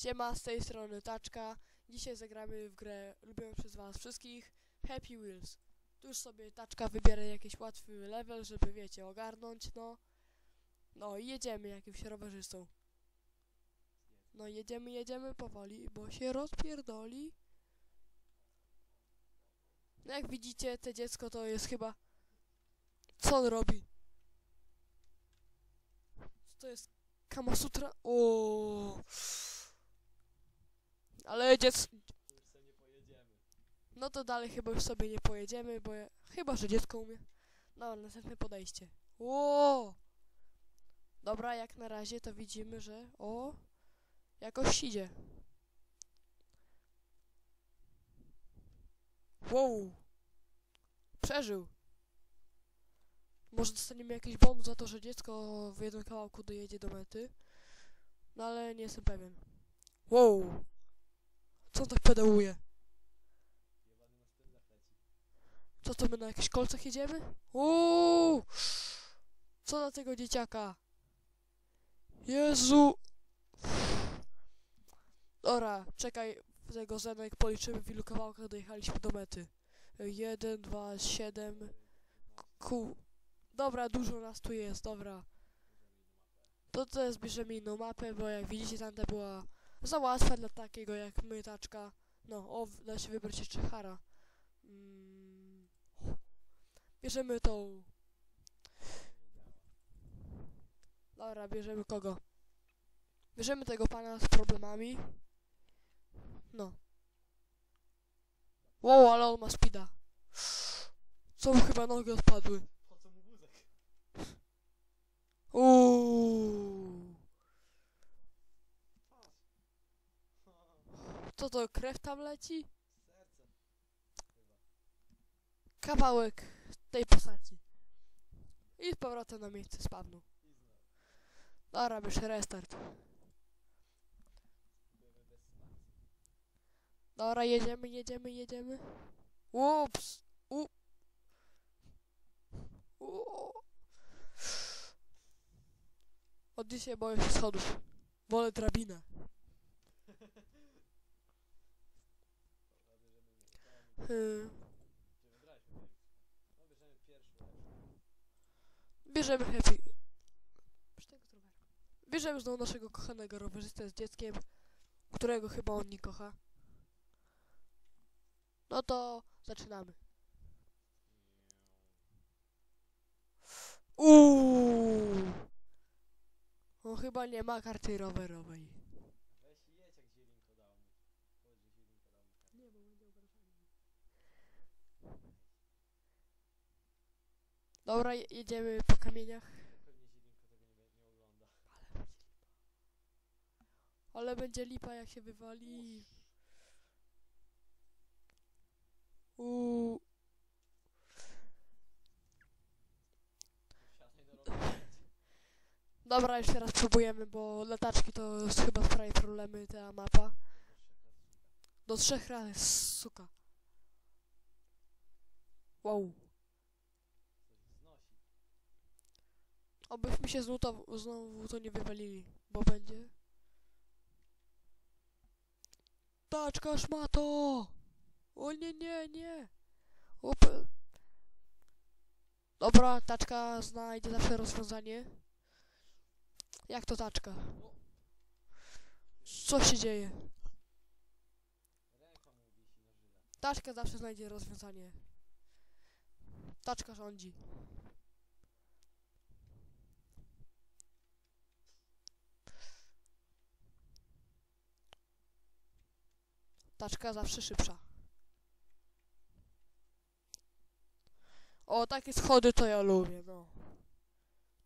Siema, z tej strony Taczka. Dzisiaj zagramy w grę lubioną przez was wszystkich Happy Wheels. Tu już sobie Taczka wybiera jakiś łatwy level, żeby wiecie, ogarnąć, no. No i jedziemy jakimś rowerzystą. No jedziemy, jedziemy powoli, bo się rozpierdoli. No jak widzicie, te dziecko to jest chyba... Co on robi? To jest? Kamasutra? O. Ale dziec... Już sobie nie pojedziemy. No to dalej chyba już sobie nie pojedziemy, bo ja... chyba, że dziecko umie. Dobra, następne podejście. Ło! Dobra, jak na razie to widzimy, że o jakoś idzie. Wow! Przeżył. Może dostaniemy jakiś bonus za to, że dziecko w jednym kawałku dojedzie do mety. No ale nie jestem pewien. Wow! Co tak pedałuje? Co to my na jakichś kolcach jedziemy? Uuu! Co na tego dzieciaka? Jezu! Dobra, czekaj, tego zenek policzymy w ilu kawałkach dojechaliśmy do mety. Jeden, dwa, siedem, ku... Dobra, dużo nas tu jest, dobra. To teraz bierzemy inną mapę, bo jak widzicie tamta była za łatwa dla takiego jak my, taczka. No, o, da się wybrać jeszcze Hara. Mm. Bierzemy tą. Dobra, bierzemy kogo? Bierzemy tego pana z problemami. No. Wow, ale on ma speeda. Co mu chyba nogi odpadły. Po co mu wózek? Uuu. Co to, krew tam leci? Serce. Chyba. Kawałek tej postaci. I z powrotem na miejsce znowu. Dobra, już restart. Dobra, jedziemy, jedziemy, jedziemy. Ups! U. Od dzisiaj boję się schodów. Wolę drabinę. Dobra, bierzemy nie. To Hmm. Bierzemy happy. Bierzemy znowu naszego kochanego rowerzystę z dzieckiem, którego chyba on nie kocha. No to zaczynamy. Uuu. On chyba nie ma karty rowerowej. Weź i jedź jak Zielinko dał mu. Powiedz, że Zielinko dał mu kartę. Nie, bo będzie obrażenie. Dobra, je- jedziemy po kamieniach. Ale będzie lipa jak się wywali. Uuu. Dobra, jeszcze raz próbujemy, bo lataczki to chyba sprawie problemy ta mapa. Do trzech razy, suka. Wow. Obyśmy się znowu, znowu to nie wywalili, bo będzie. Taczka szmato! O nie, nie, nie! Up. Dobra, taczka znajdzie zawsze rozwiązanie. Jak to taczka? Co się dzieje? Taczka zawsze znajdzie rozwiązanie. Taczka rządzi. Taczka zawsze szybsza. O, takie schody to ja lubię, no.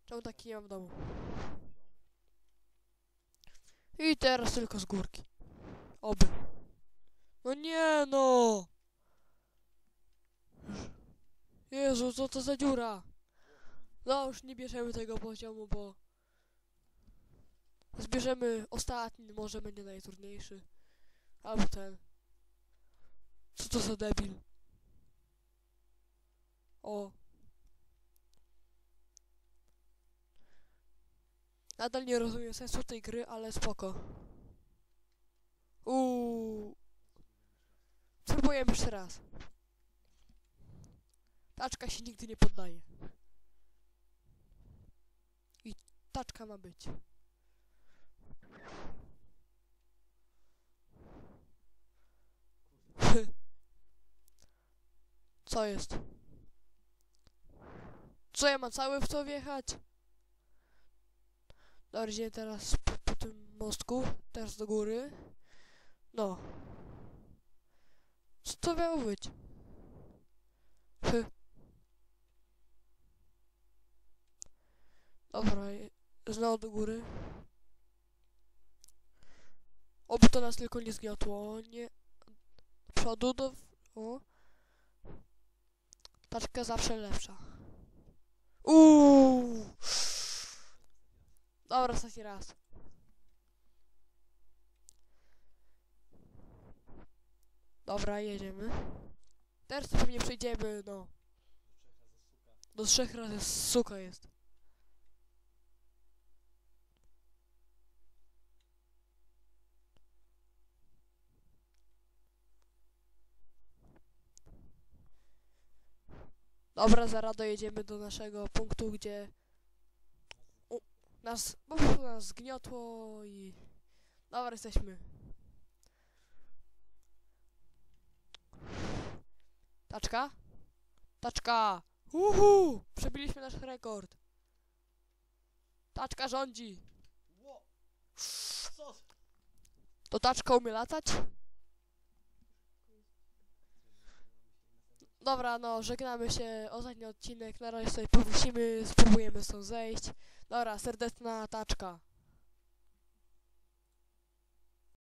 Czemu taki nie mam w domu? I teraz tylko z górki. Oby. No nie no! Jezu, co to za dziura? No już nie bierzemy tego poziomu, bo zbierzemy ostatni, może będzie najtrudniejszy. Albo ten. Co to za debil? O. Nadal nie rozumiem sensu tej gry, ale spoko. Uuu. Spróbujemy jeszcze raz. Taczka się nigdy nie poddaje. I taczka ma być. Co jest? Co ja mam cały w to wjechać? Dobra, idziemy teraz po, po tym mostku, teraz do góry. No. Co to miało być? Hy. Dobra, znowu do góry. Oby to nas tylko nie zgniotło, nie... Przodu, do... O. Taczka zawsze lepsza. Uuu. Dobra, ostatni raz. Dobra, jedziemy. Teraz pewnie przejdziemy, no. Do trzech razy suka jest. Dobra, zaraz dojedziemy do naszego punktu, gdzie u, nas, po prostu nas zgniotło i... Dobra, jesteśmy. Taczka? Taczka! Uhu! Przebiliśmy nasz rekord. Taczka rządzi. To taczka umie latać? Dobra, no, żegnamy się. Ostatni odcinek. Na razie sobie powisimy, spróbujemy stąd zejść. Dobra, serdeczna taczka.